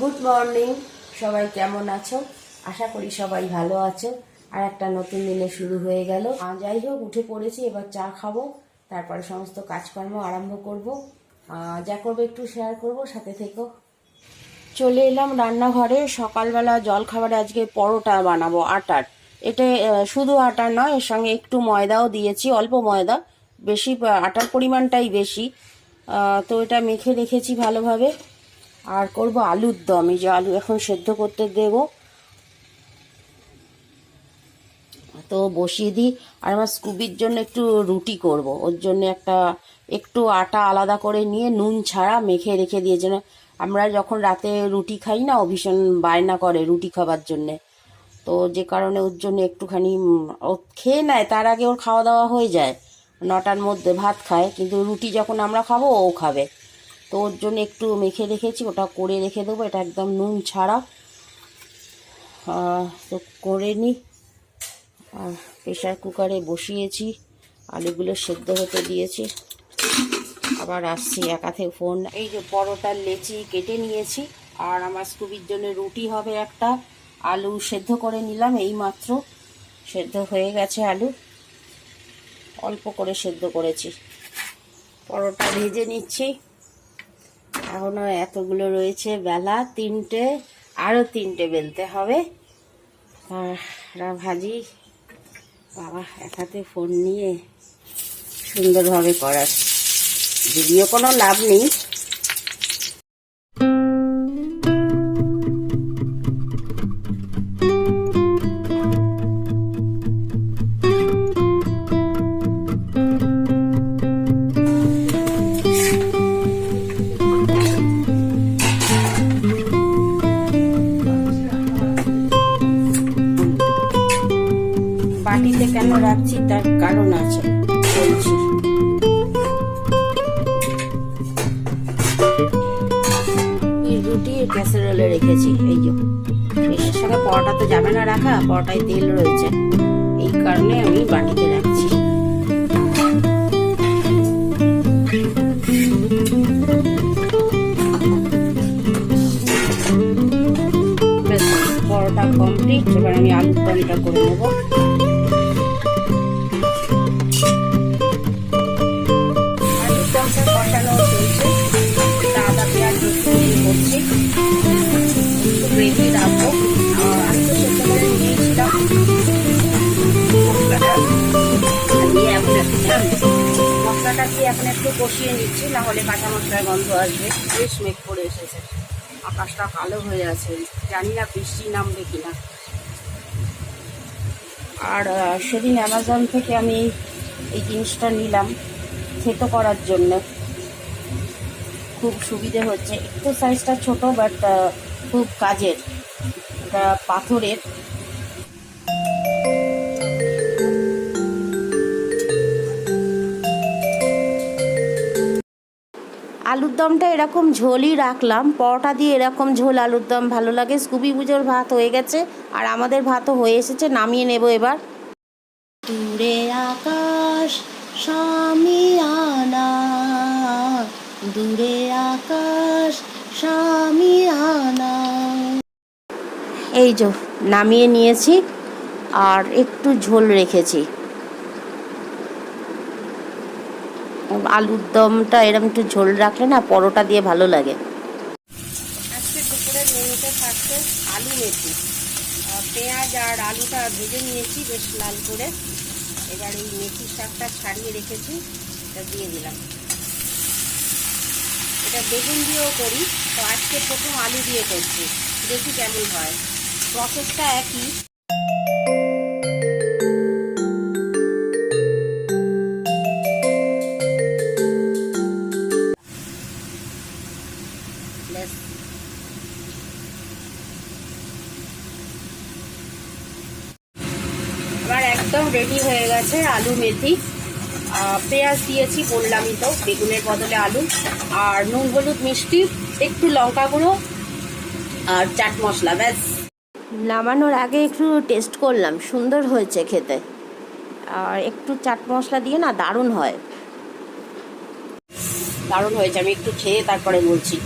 Good morning সবাই কেমন আছো? আশা করি সবাই ভালো আছো। আর একটা নতুন দিনে শুরু হয়ে গেল। যাই হোক, উঠে পড়েছি, এবার চা খাব। তারপরে সমস্ত কাজকর্ম আরম্ভ করব। যা করব একটু শেয়ার করব, সাথে থেকো। চলে এলাম রান্নাঘরে। সকালবেলা জল খাবারে আজকে পরোটা বানাবো, আটার। এটা শুধু আটার নয়, এর সঙ্গে একটু ময়দাও দিয়েছি, অল্প ময়দা। বেশি আটার পরিমাণটাই বেশি। তো এটা মেখে রেখেছি ভালোভাবে। আর করব আলুর দম। এই যে আলু এখন সেদ্ধ করতে দেব। তো বসিয়ে দিই। আর আমার স্কুবির জন্য একটু রুটি করব। ওর জন্য একটা একটু আটা আলাদা করে নিয়ে নুন ছাড়া মেখে রেখে দিয়ে যেন আমরা যখন রাতে রুটি খাই না ও ভীষণ বায়না করে রুটি খাবার জন্যে। তো যে কারণে ওর জন্য একটুখানি ও খেয়ে নেয়, তার আগে ওর খাওয়া দাওয়া হয়ে যায়। নটার মধ্যে ভাত খায়, কিন্তু রুটি যখন আমরা খাব, ও খাবে। তো ওর জন্য একটু মেখে রেখেছি, ওটা করে রেখে দেবো, এটা একদম নুন ছাড়া। তো করে নিই আর প্রেশার কুকারে বসিয়েছি, আলুগুলো সেদ্ধ হতে দিয়েছি। আবার আসছি এক হাতে ফোন। এই যে পরোটার লেচি কেটে নিয়েছি, আর আমার স্কুবির জন্য রুটি হবে একটা। আলু সেদ্ধ করে নিলাম এই মাত্র সেদ্ধ হয়ে গেছে আলু। অল্প করে সেদ্ধ করেছি। পরোটা ভেজে নিচ্ছি। এখনও এতগুলো রয়েছে। বেলা তিনটে আরও তিনটে বেলতে হবে। ভাজি বাবা একাতে ফোন নিয়ে সুন্দরভাবে করার। যদিও কোনো লাভ নেই। বাটিতে কেন রাখছি তার কারণ আছে, বলছি। রুটি ক্যাসারোলে রেখেছি, এই যে। এর সঙ্গে পরোটা তো যাবে না রাখা, পরোটায় তেল রয়েছে। এই কারণে আমি বাটিতে রাখছি। পরোটা কমপ্লিট এবার আমি আলুর দমটা করে নেব। দিয়ে এখন একটু কষিয়ে নিচ্ছি না হলে কাঁচা মশলার গন্ধ আসবে। বেশ মেঘ করে এসেছে। আকাশটা কালো হয়ে আছে। জানি না বৃষ্টি নামবে কিনা। আর সেদিন অ্যামাজন থেকে আমি এই জিনিসটা নিলাম থেতো করার জন্য। খুব সুবিধে হচ্ছে। একটু সাইজটা ছোট বাট খুব কাজের। এটা পাথরের। আলুর দমটা এরকম ঝোলই রাখলাম। পরোটা দিয়ে এরকম ঝোল আলুর দম ভালো লাগে। স্কুবি পুজোর ভাত হয়ে গেছে আর আমাদের ভাতও হয়ে এসেছে, নামিয়ে নেব এবার। দূরে আকাশ সামিয়ানা দূরে আকাশ সামিয়ানা এই যে, নামিয়ে নিয়েছি আর একটু ঝোল রেখেছি। আলুর দমটা এরকম একটু ঝোল রাখলে না পরোটা দিয়ে ভালো লাগে। আজকে থাকছে আলু মেথি। পেঁয়াজ আর আলুটা ভেজে নিয়েছি, বেশ লাল করে। এবার এই মেথি শাকটা ছাড়িয়ে রেখেছি, এটা দিয়ে দিলাম। এটা বেগুন দিয়েও করি, তো আজকে প্রথম আলু দিয়ে করছি, দেখি কেমন হয়। প্রসেসটা একই। একদম রেডি হয়ে গেছে আলু মেথি। পেঁয়াজ দিয়েছি বললামই তো বেগুনের বদলে আলু। আর নুন হলুদ মিষ্টি একটু লঙ্কা গুঁড়ো আর চাট মশলা ব্যাস। নামানোর আগে একটু টেস্ট করলাম সুন্দর হয়েছে খেতে। আর একটু চাট মশলা দিয়ে না দারুণ হয়। দারুণ হয়েছে আমি একটু খেয়ে তারপরে বলছি।